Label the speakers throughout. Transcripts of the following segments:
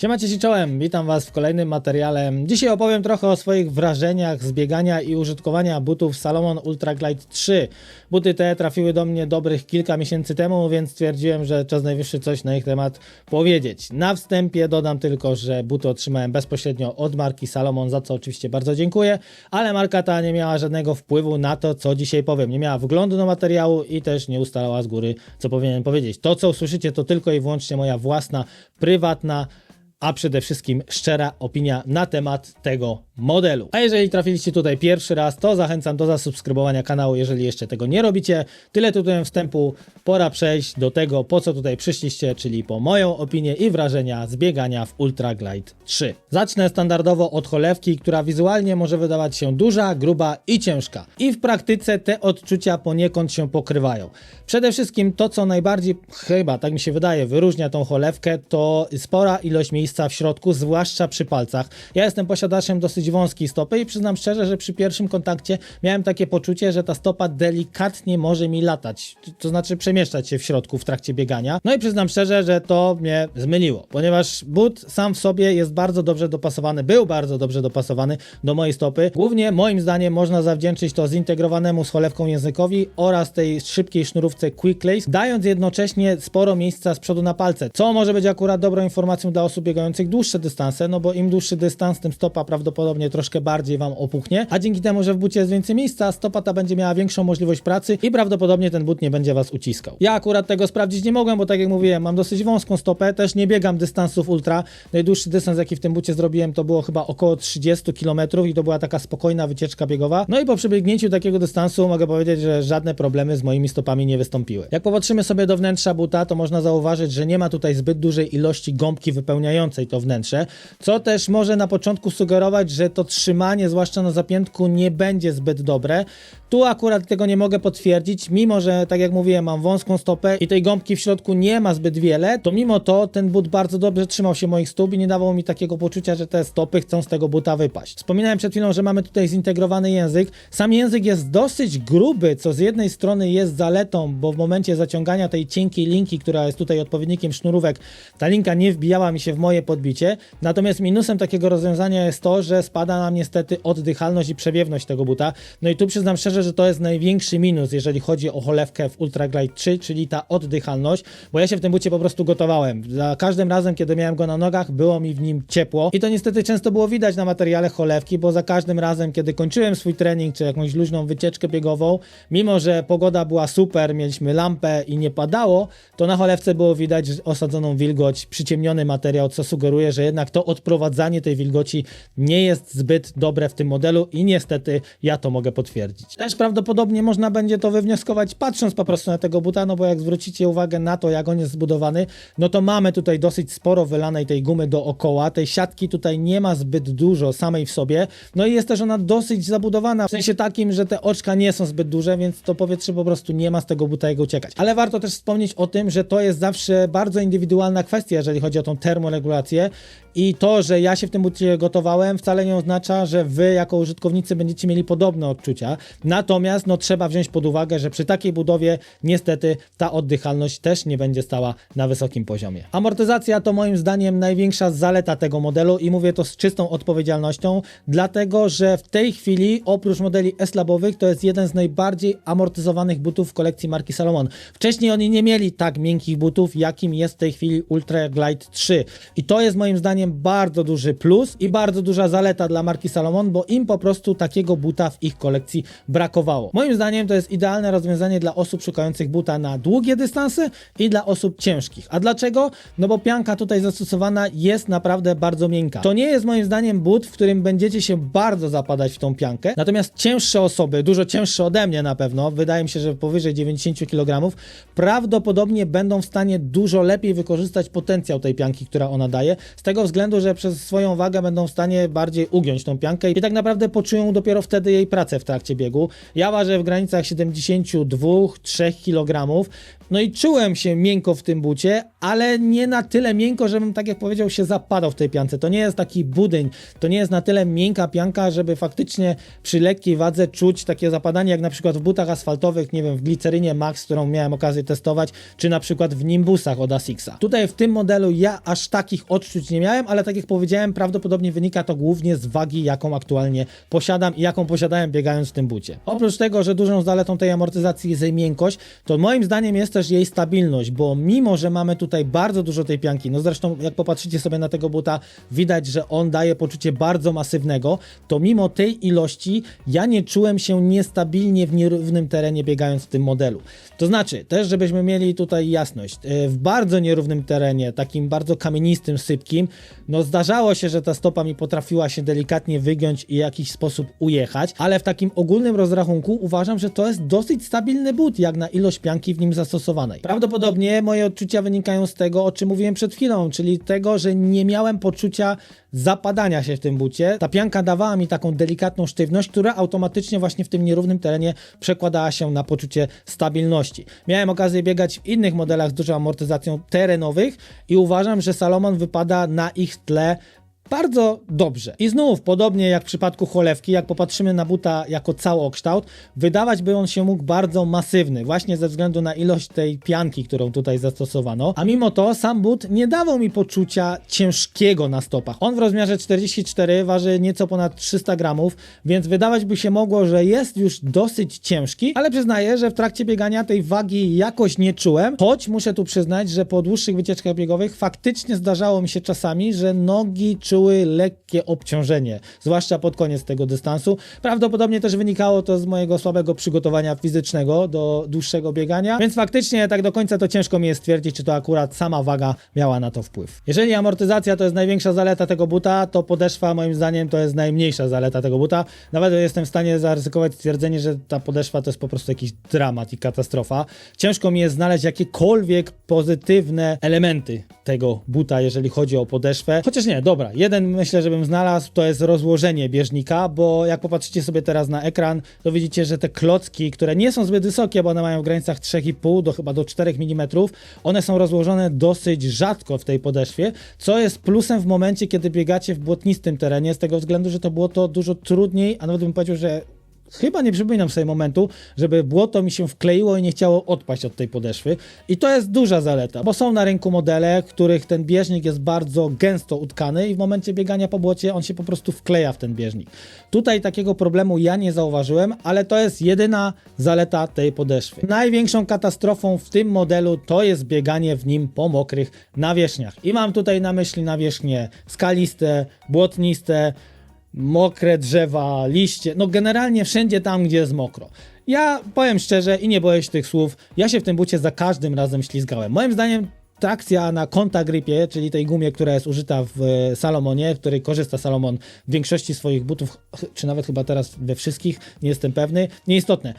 Speaker 1: Siemacie się czołem, witam was w kolejnym materiale. Dzisiaj opowiem trochę o swoich wrażeniach z biegania i użytkowania butów Salomon Ultra Glide 3. Buty te trafiły do mnie dobrych kilka miesięcy temu, więc stwierdziłem, że czas najwyższy coś na ich temat powiedzieć. Na wstępie dodam tylko, że buty otrzymałem bezpośrednio od marki Salomon, za co oczywiście bardzo dziękuję, ale marka ta nie miała żadnego wpływu na to, co dzisiaj powiem. Nie miała wglądu do materiału i też nie ustalała z góry, co powinienem powiedzieć. To, co usłyszycie, to tylko i wyłącznie moja własna, prywatna, a przede wszystkim szczera opinia na temat tego modelu. A jeżeli trafiliście tutaj pierwszy raz, to zachęcam do zasubskrybowania kanału, jeżeli jeszcze tego nie robicie. Tyle tytułem wstępu, pora przejść do tego, po co tutaj przyszliście, czyli po moją opinię i wrażenia z biegania w Ultra Glide 3. Zacznę standardowo od cholewki, która wizualnie może wydawać się duża, gruba i ciężka. I w praktyce te odczucia poniekąd się pokrywają. Przede wszystkim to, co najbardziej, chyba tak mi się wydaje, wyróżnia tą cholewkę, to spora ilość miejsca w środku, zwłaszcza przy palcach. Ja jestem posiadaczem dosyć wąskiej stopy i przyznam szczerze, że przy pierwszym kontakcie miałem takie poczucie, że ta stopa delikatnie może mi latać, to znaczy przemieszczać się w środku w trakcie biegania. No i przyznam szczerze, że to mnie zmyliło, ponieważ but sam w sobie jest bardzo dobrze dopasowany, był bardzo dobrze dopasowany do mojej stopy. Głównie moim zdaniem można zawdzięczyć to zintegrowanemu z cholewką językowi oraz tej szybkiej sznurówce Quick Lace, dając jednocześnie sporo miejsca z przodu na palce, co może być akurat dobrą informacją dla osób biegających dłuższe dystanse, no bo im dłuższy dystans, tym stopa prawdopodobnie troszkę bardziej Wam opuchnie, a dzięki temu, że w bucie jest więcej miejsca, stopa ta będzie miała większą możliwość pracy i prawdopodobnie ten but nie będzie Was uciskał. Ja akurat tego sprawdzić nie mogłem, bo tak jak mówiłem, mam dosyć wąską stopę, też nie biegam dystansów ultra. Najdłuższy dystans, jaki w tym bucie zrobiłem, to było chyba około 30 km i to była taka spokojna wycieczka biegowa. No i po przebiegnięciu takiego dystansu mogę powiedzieć, że żadne problemy z moimi stopami nie wystąpiły. Jak popatrzymy sobie do wnętrza buta, to można zauważyć, że nie ma tutaj zbyt dużej ilości gąbki wypełniającej to wnętrze, co też może na początku sugerować, że to trzymanie, zwłaszcza na zapiętku, nie będzie zbyt dobre. Tu akurat tego nie mogę potwierdzić, mimo że, tak jak mówiłem, mam wąską stopę i tej gąbki w środku nie ma zbyt wiele, to mimo to ten but bardzo dobrze trzymał się moich stóp i nie dawał mi takiego poczucia, że te stopy chcą z tego buta wypaść. Wspominałem przed chwilą, że mamy tutaj zintegrowany język. Sam język jest dosyć gruby, co z jednej strony jest zaletą, bo w momencie zaciągania tej cienkiej linki, która jest tutaj odpowiednikiem sznurówek, ta linka nie wbijała mi się w moje podbicie. Natomiast minusem takiego rozwiązania jest to, że spada nam niestety oddychalność i przewiewność tego buta. No i tu przyznam szczerze, że to jest największy minus, jeżeli chodzi o cholewkę w Ultra Glide 3, czyli ta oddychalność, bo ja się w tym bucie po prostu gotowałem. Za każdym razem, kiedy miałem go na nogach, było mi w nim ciepło i to niestety często było widać na materiale cholewki, bo za każdym razem, kiedy kończyłem swój trening czy jakąś luźną wycieczkę biegową, mimo że pogoda była super, mieliśmy lampę i nie padało, to na cholewce było widać osadzoną wilgoć, przyciemniony materiał, co sugeruje, że jednak to odprowadzanie tej wilgoci nie jest zbyt dobre w tym modelu i niestety ja to mogę potwierdzić. Też prawdopodobnie można będzie to wywnioskować patrząc po prostu na tego buta, no bo jak zwrócicie uwagę na to, jak on jest zbudowany, no to mamy tutaj dosyć sporo wylanej tej gumy dookoła, tej siatki tutaj nie ma zbyt dużo samej w sobie, no i jest też ona dosyć zabudowana, w sensie takim, że te oczka nie są zbyt duże, więc to powietrze po prostu nie ma z tego buta jego uciekać. Ale warto też wspomnieć o tym, że to jest zawsze bardzo indywidualna kwestia, jeżeli chodzi o tą termoregulację i to, że ja się w tym bucie gotowałem, wcale nie oznacza, że wy jako użytkownicy będziecie mieli podobne odczucia. Natomiast no, trzeba wziąć pod uwagę, że przy takiej budowie niestety ta oddychalność też nie będzie stała na wysokim poziomie. Amortyzacja to moim zdaniem największa zaleta tego modelu i mówię to z czystą odpowiedzialnością, dlatego że w tej chwili oprócz modeli S-Labowych to jest jeden z najbardziej amortyzowanych butów w kolekcji marki Salomon. Wcześniej oni nie mieli tak miękkich butów, jakim jest w tej chwili Ultra Glide 3 i to jest moim zdaniem bardzo duży plus i bardzo duża zaleta dla marki Salomon, bo im po prostu takiego buta w ich kolekcji brakowało. Moim zdaniem to jest idealne rozwiązanie dla osób szukających buta na długie dystanse i dla osób ciężkich. A dlaczego? No bo pianka tutaj zastosowana jest naprawdę bardzo miękka. To nie jest moim zdaniem but, w którym będziecie się bardzo zapadać w tą piankę, natomiast cięższe osoby, dużo cięższe ode mnie na pewno, wydaje mi się, że powyżej 90 kg, prawdopodobnie będą w stanie dużo lepiej wykorzystać potencjał tej pianki, która ona daje, z tego względu, że przez swoją wagę będą w stanie bardziej ugiąć tą piankę i tak naprawdę poczują dopiero wtedy jej pracę w trakcie biegu. Ja ważę w granicach 72-3 kg No i czułem się miękko w tym bucie, ale nie na tyle miękko, żebym, tak jak powiedział, się zapadał w tej piance. To nie jest taki budyń, to nie jest na tyle miękka pianka, żeby faktycznie przy lekkiej wadze czuć takie zapadanie, jak na przykład w butach asfaltowych, nie wiem, w glicerynie Max, którą miałem okazję testować, czy na przykład w Nimbusach od Asixa. Tutaj w tym modelu ja aż takich odczuć nie miałem, ale tak jak powiedziałem, prawdopodobnie wynika to głównie z wagi, jaką aktualnie posiadam i jaką posiadałem biegając w tym bucie. Oprócz tego, że dużą zaletą tej amortyzacji jest jej miękkość, to moim zdaniem jest też jej stabilność, bo mimo, że mamy tutaj bardzo dużo tej pianki, no zresztą jak popatrzycie sobie na tego buta, widać, że on daje poczucie bardzo masywnego, to mimo tej ilości ja nie czułem się niestabilnie w nierównym terenie biegając w tym modelu. To znaczy, też żebyśmy mieli tutaj jasność, e, w bardzo nierównym terenie, takim bardzo kamienistym, sypkim, no zdarzało się, że ta stopa mi potrafiła się delikatnie wygiąć i w jakiś sposób ujechać, ale w takim ogólnym rozrachunku uważam, że to jest dosyć stabilny but, jak na ilość pianki w nim zastosowanej. Prawdopodobnie moje odczucia wynikają z tego, o czym mówiłem przed chwilą, czyli tego, że nie miałem poczucia zapadania się w tym bucie. Ta pianka dawała mi taką delikatną sztywność, która automatycznie właśnie w tym nierównym terenie przekładała się na poczucie stabilności. Miałem okazję biegać w innych modelach z dużą amortyzacją terenowych i uważam, że Salomon wypada na ich tle bardzo dobrze. I znów, podobnie jak w przypadku cholewki, jak popatrzymy na buta jako całokształt, wydawać by on się mógł bardzo masywny, właśnie ze względu na ilość tej pianki, którą tutaj zastosowano. A mimo to sam but nie dawał mi poczucia ciężkiego na stopach. On w rozmiarze 44 waży nieco ponad 300 gramów, więc wydawać by się mogło, że jest już dosyć ciężki, ale przyznaję, że w trakcie biegania tej wagi jakoś nie czułem, choć muszę tu przyznać, że po dłuższych wycieczkach biegowych faktycznie zdarzało mi się czasami, że nogi czuły lekkie obciążenie, zwłaszcza pod koniec tego dystansu. Prawdopodobnie też wynikało to z mojego słabego przygotowania fizycznego do dłuższego biegania, więc faktycznie tak do końca to ciężko mi jest stwierdzić, czy to akurat sama waga miała na to wpływ. Jeżeli amortyzacja to jest największa zaleta tego buta, to podeszwa moim zdaniem to jest najmniejsza zaleta tego buta. Nawet jestem w stanie zaryzykować stwierdzenie, że ta podeszwa to jest po prostu jakiś dramat i katastrofa. Ciężko mi jest znaleźć jakiekolwiek pozytywne elementy tego buta, jeżeli chodzi o podeszwę. Chociaż nie, dobra, jeden myślę, żebym znalazł, to jest rozłożenie bieżnika, bo jak popatrzycie sobie teraz na ekran, to widzicie, że te klocki, które nie są zbyt wysokie, bo one mają w granicach 3,5 do chyba do 4 mm, one są rozłożone dosyć rzadko w tej podeszwie, co jest plusem w momencie, kiedy biegacie w błotnistym terenie, z tego względu, że to było to dużo trudniej, a nawet bym powiedział, że Chyba nie przypominam sobie momentu, żeby błoto mi się wkleiło i nie chciało odpaść od tej podeszwy. I to jest duża zaleta, bo są na rynku modele, których ten bieżnik jest bardzo gęsto utkany i w momencie biegania po błocie on się po prostu wkleja w ten bieżnik. Tutaj takiego problemu ja nie zauważyłem, ale to jest jedyna zaleta tej podeszwy. Największą katastrofą w tym modelu to jest bieganie w nim po mokrych nawierzchniach. I mam tutaj na myśli nawierzchnie skaliste, błotniste, mokre drzewa, liście, no generalnie wszędzie tam, gdzie jest mokro. Ja powiem szczerze i nie boję się tych słów, ja się w tym bucie za każdym razem ślizgałem. Moim zdaniem trakcja na konta gripie, czyli tej gumie, która jest użyta w e, Salomonie, w której korzysta Salomon w większości swoich butów, czy nawet chyba teraz we wszystkich, nie jestem pewny, nieistotne.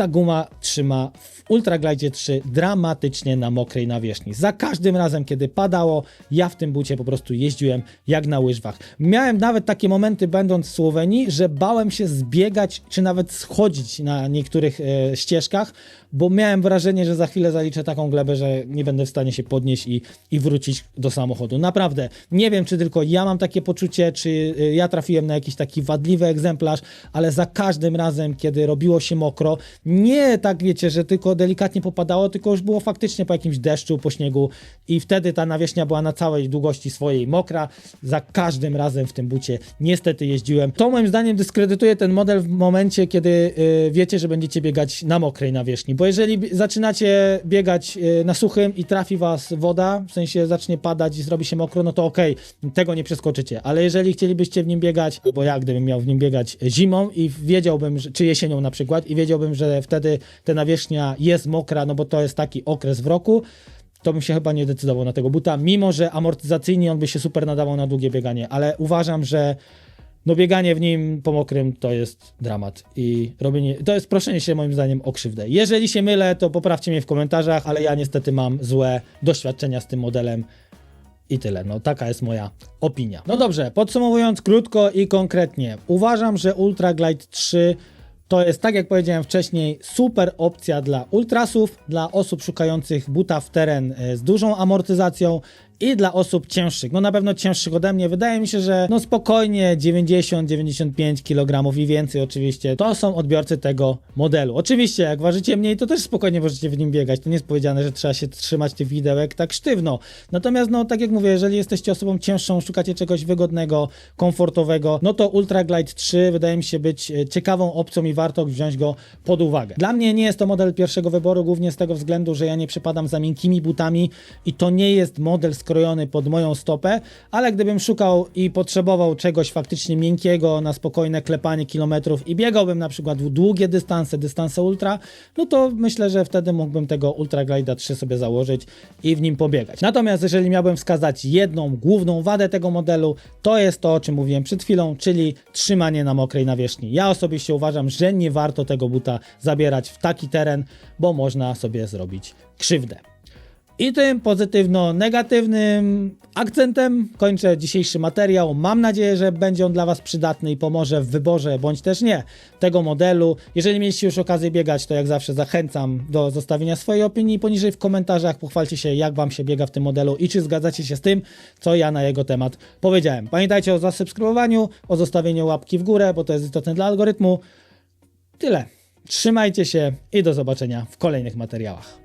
Speaker 1: Ta guma trzyma w Ultraglide 3 dramatycznie na mokrej nawierzchni. Za każdym razem, kiedy padało, ja w tym bucie po prostu jeździłem jak na łyżwach. Miałem nawet takie momenty, będąc w Słowenii, że bałem się zbiegać, czy nawet schodzić na niektórych e, ścieżkach, bo miałem wrażenie, że za chwilę zaliczę taką glebę, że nie będę w stanie się podnieść i, i wrócić do samochodu. Naprawdę, nie wiem, czy tylko ja mam takie poczucie, czy e, ja trafiłem na jakiś taki wadliwy egzemplarz, ale za każdym razem, kiedy robiło się mokro, nie tak wiecie, że tylko delikatnie popadało, tylko już było faktycznie po jakimś deszczu, po śniegu i wtedy ta nawierzchnia była na całej długości swojej mokra. Za każdym razem w tym bucie niestety jeździłem. To moim zdaniem dyskredytuje ten model w momencie, kiedy y, wiecie, że będziecie biegać na mokrej nawierzchni, bo jeżeli zaczynacie biegać y, na suchym i trafi was woda, w sensie zacznie padać i zrobi się mokro, no to okej, tego nie przeskoczycie, ale jeżeli chcielibyście w nim biegać, bo ja gdybym miał w nim biegać zimą i wiedziałbym, czy jesienią na przykład i wiedziałbym, że wtedy ta nawierzchnia jest mokra, no bo to jest taki okres w roku, to bym się chyba nie decydował na tego buta, mimo że amortyzacyjnie on by się super nadawał na długie bieganie, ale uważam, że no bieganie w nim po mokrym to jest dramat i robienie, to jest proszenie się moim zdaniem o krzywdę. Jeżeli się mylę, to poprawcie mnie w komentarzach, ale ja niestety mam złe doświadczenia z tym modelem i tyle. No taka jest moja opinia. No dobrze, podsumowując krótko i konkretnie, uważam, że Ultra Glide 3 To jest, tak jak powiedziałem wcześniej, super opcja dla ultrasów, dla osób szukających buta w teren e, z dużą amortyzacją i dla osób cięższych. No na pewno cięższych ode mnie. Wydaje mi się, że no spokojnie 90-95 kg i więcej oczywiście. To są odbiorcy tego modelu. Oczywiście jak ważycie mniej, to też spokojnie możecie w nim biegać. To nie jest powiedziane, że trzeba się trzymać tych widełek tak sztywno. Natomiast no tak jak mówię, jeżeli jesteście osobą cięższą, szukacie czegoś wygodnego, komfortowego, no to Ultra Glide 3 wydaje mi się być e, ciekawą opcją i warto wziąć go pod uwagę. Dla mnie nie jest to model pierwszego wyboru, głównie z tego względu, że ja nie przypadam za miękkimi butami i to nie jest model skrojony pod moją stopę, ale gdybym szukał i potrzebował czegoś faktycznie miękkiego na spokojne klepanie kilometrów i biegałbym na przykład długie dystanse, dystanse ultra, no to myślę, że wtedy mógłbym tego Ultra Glide 3 sobie założyć i w nim pobiegać. Natomiast jeżeli miałbym wskazać jedną główną wadę tego modelu, to jest to, o czym mówiłem przed chwilą, czyli trzymanie na mokrej nawierzchni. Ja osobiście uważam, że nie warto tego buta zabierać w taki teren, bo można sobie zrobić krzywdę. I tym pozytywno-negatywnym akcentem kończę dzisiejszy materiał. Mam nadzieję, że będzie on dla Was przydatny i pomoże w wyborze, bądź też nie, tego modelu. Jeżeli mieliście już okazję biegać, to jak zawsze zachęcam do zostawienia swojej opinii poniżej w komentarzach. Pochwalcie się, jak Wam się biega w tym modelu i czy zgadzacie się z tym, co ja na jego temat powiedziałem. Pamiętajcie o zasubskrybowaniu, o zostawieniu łapki w górę, bo to jest istotne dla algorytmu. Tyle. Trzymajcie się i do zobaczenia w kolejnych materiałach.